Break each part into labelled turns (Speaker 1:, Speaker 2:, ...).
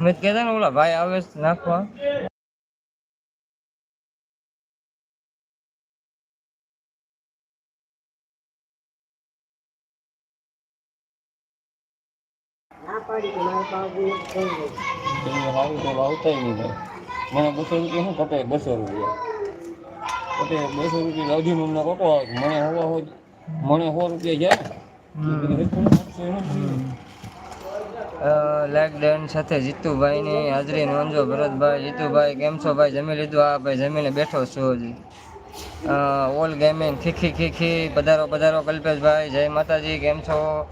Speaker 1: મેં કહેતા ને ઓલા ભાઈ આવે નાખવા.
Speaker 2: મને બસો રૂપિયા શું બસો રૂપિયા કપે બસો રૂપિયા લાવજી અમને કપો મને હવા હોય મને સો રૂપિયા ગયા
Speaker 1: લાઈક ડન સાથે જીતુભાઈની હાજરી નોંધો ભરતભાઈ. જીતુભાઈ, કેમ છો ભાઈ? જમી લીધું? આ ભાઈ, જમીને બેઠો છું હજી. ઓલ ગેમિંગ, ખીખી ખીખી, પધારો પધારો કલ્પેશભાઈ. જય માતાજી, કેમ છો?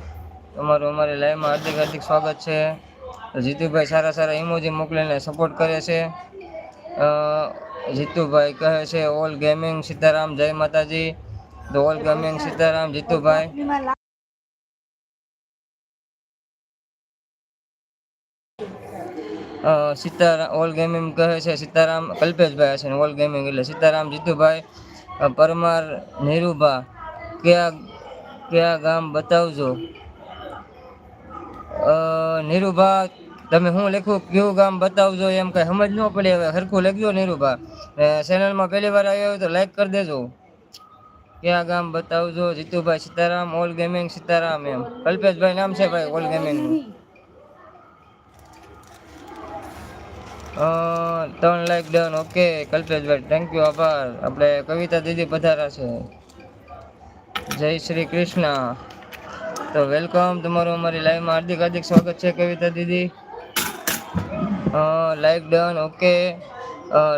Speaker 1: તમારું અમારી લાઈવમાં હાર્દિક હાર્દિક સ્વાગત છે. જીતુભાઈ સારા સારા ઇમોજી મોકલીને સપોર્ટ કરે છે. જીતુભાઈ કહે છે, ઓલ ગેમિંગ સીતારામ, જય માતાજી. તો all gaming Sitaram, Jitubhai. Sitaram all gaming કહે છે સીતારામ કલ્પેશભાઈ હશે ને ઓલ ગેમિંગ એટલે સીતારામ જીતુભાઈ અ, પરમાર નીરુભા કયા કયા ગામ બતાવજો? અ, નીરુભા તમે હું લખ્યું કયું ગામ બતાવજો? એમ કઈ સમજ ન પડે હવે સરખું લખજો નીરુભા. ચેનલમાં પહેલી વાર આવ્યો હોય તો લાઈક કરી દેજો. કયા ગામ બતાવજો? જીતુભાઈ સીતારામ ઓલ ગેમિંગ સીતારામ એમ. કલ્પેશભાઈ નામ છે ભાઈ ઓલ ગેમિંગનું ત્રણ like done okay Kalpeshbhai thank you આભાર. આપણે કવિતા દીદી પધારા છે. જય શ્રી કૃષ્ણ. તો વેલકમ તમારું અમારી લાઈવમાં હાર્દિક હાર્દિક સ્વાગત છે કવિતા દીદી. Like done okay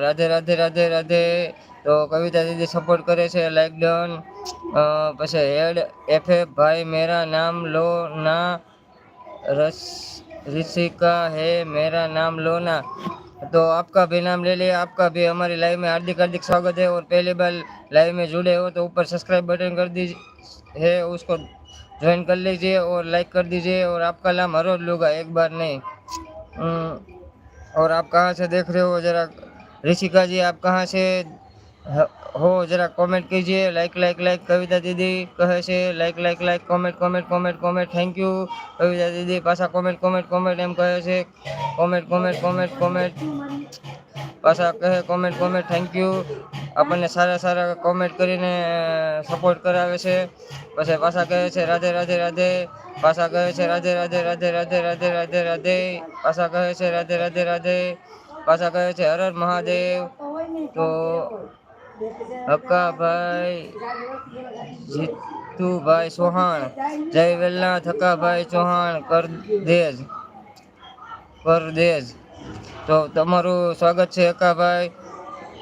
Speaker 1: Radhe Radhe Radhe Radhe. તો કવિતા દીદી સપોર્ટ કરે છે લાઈક ડન પછી હેડ એફ ભાઈ, મેરા નામ લો ના રસ, રિષિકા હે, મેરા નામ લો ના. तो आपका भी नाम ले लिया आपका भी हमारी लाइव में हार्दिक हार्दिक स्वागत है और पहली बार लाइव में जुड़े हो तो ऊपर सब्सक्राइब बटन कर दीजिए है उसको ज्वाइन कर लीजिए और लाइक कर दीजिए और आपका नाम हर रोज लूगा एक बार नहीं। हम्म, और आप कहाँ से देख रहे हो? जरा ऋषिका जी आप कहाँ से હો, જરા કોમેન્ટ કહીજે. લાઈક લાઈક લાઈક કવિતા દીદી કહે છે. Like like like comment comment comment comment thank you Kavita દીદી. પાછા કોમેન્ટ કોમેન્ટ કોમેન્ટ એમ કહે છે. કોમેન્ટ કોમેન્ટ કોમેન્ટ કોમેન્ટ પાછા કહે કોમેન્ટ કોમેન્ટ થેન્ક યુ આપણને સારા સારા કોમેન્ટ કરીને સપોર્ટ કરાવે છે. પછી પાછા કહે છે, રાધે રાધે રાધે. પાછા કહે છે, રાધે રાધે રાધે રાધે રાધે રાધે રાધે. પાછા કહે છે, રાધે રાધે રાધે. પાછા કહે છે હર મહાદેવ. તો હક્કાભાઈ જીતુભાઈ ચૌહાણ જય વેલનાથ હક્કાભાઈ ચૌહાણ કરદેજ કરદેજ તો તમારું સ્વાગત છે હક્કાભાઈ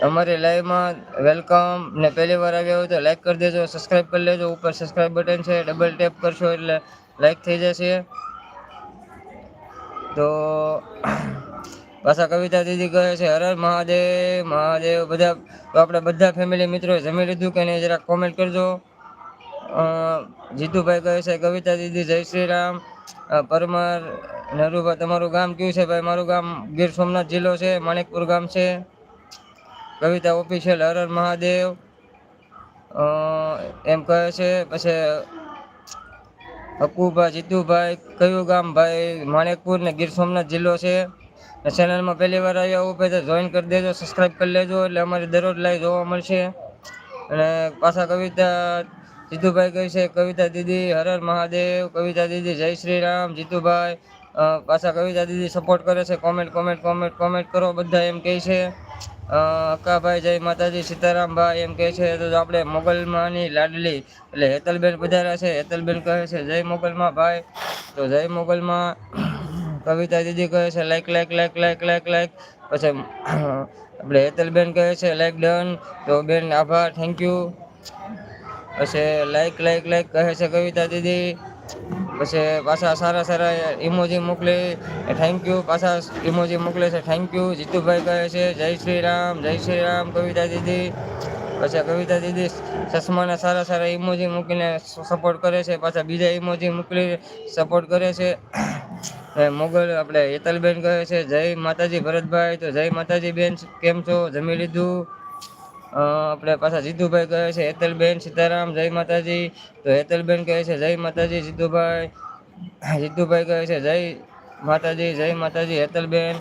Speaker 1: અમારી લાઈવમાં વેલકમ. ને પહેલી વાર આવ્યા હોય તો લાઈક કરી દેજો સબસ્ક્રાઈબ કરી લેજો. ઉપર સબસ્ક્રાઈબ બટન છે, ડબલ ટેપ કરશો એટલે લાઈક થઈ જશે. તો પાછા કવિતા દીદી કહે છે, હર મહાદેવ મહાદેવ. બધા આપણે બધા ફેમિલી મિત્રો જમી લીધું કે નહીં જરા કોમેન્ટ કરજો. જીતુભાઈ કહે છે, કવિતા દીદી, જય શ્રી રામ પરમાર નરુભાઈ તમારું ગામ કયું છે ભાઈ? મારું ગામ ગીર સોમનાથ જિલ્લો છે, માણેકપુર ગામ છે. કવિતા ઓફિશિયલ હર હર મહાદેવ. એમ કહે છે, પછી હકુભાઈ જીતુભાઈ, કયું ગામ ભાઈ? માણેકપુર ને ગીર સોમનાથ જિલ્લો છે. ચેનલમાં પહેલી વાર આવ્યા હોય તો જોઈન કરી દેજો સબસ્ક્રાઈબ કરી લેજો, એટલે અમારી દરરોજ લાઈવ જોવા મળશે. અને પાછા કવિતા, જીતુભાઈ કહે છે, કવિતા દીદી હર હર મહાદેવ, કવિતા દીદી, જય શ્રી રામ જીતુભાઈ પાછા કવિતા દીદી સપોર્ટ કરે છે કોમેન્ટ કોમેન્ટ કોમેન્ટ કોમેન્ટ કરો, બધા એમ કહે છે. અક્કાભાઈ, જય માતાજી, સીતારામભાઈ એમ કહે છે, તો આપણે મોગલમાંની લાડલી, એટલે હેતલબેન પધાર્યા છે, હેતલબેન કહે છે, જય મોગલમાં ભાઈ, તો જય મોગલમાં કવિતા દીદી કહે છે like like like like like like પછી આપણે હેતલબેન કહે છે લાઈક ડન તો બેન, આભાર થેન્ક યુ પછી લાઈક લાઈક લાઈક કહે છે કવિતા દીદી. પછી, પાછા સારા સારા ઇમોજી મોકલે થેન્ક યુ પાછા ઇમોજી મોકલે છે થેન્ક યુ જીતુભાઈ કહે છે, જય શ્રી રામ, જય શ્રી રામ, કવિતા દીદી. પછી, કવિતા દીદી ચશ્માના સારા સારા ઇમોજી મૂકીને સપોર્ટ કરે છે, પાછા બીજા ઇમોજી મોકલી સપોર્ટ કરે છે. મોગલ આપણે હેતલબેન કહે છે, જય માતાજી ભરતભાઈ. તો જય માતાજી બેન, કેમ છો? જમી લીધું? આપણે પાછા જીતુભાઈ કહે છે, હેતલબેન સીતારામ, જય માતાજી. તો હેતલબેન કહે છે, જય માતાજી જીતુભાઈ. જીતુભાઈ કહે છે, જય માતાજી જય માતાજી, હેતલબેન.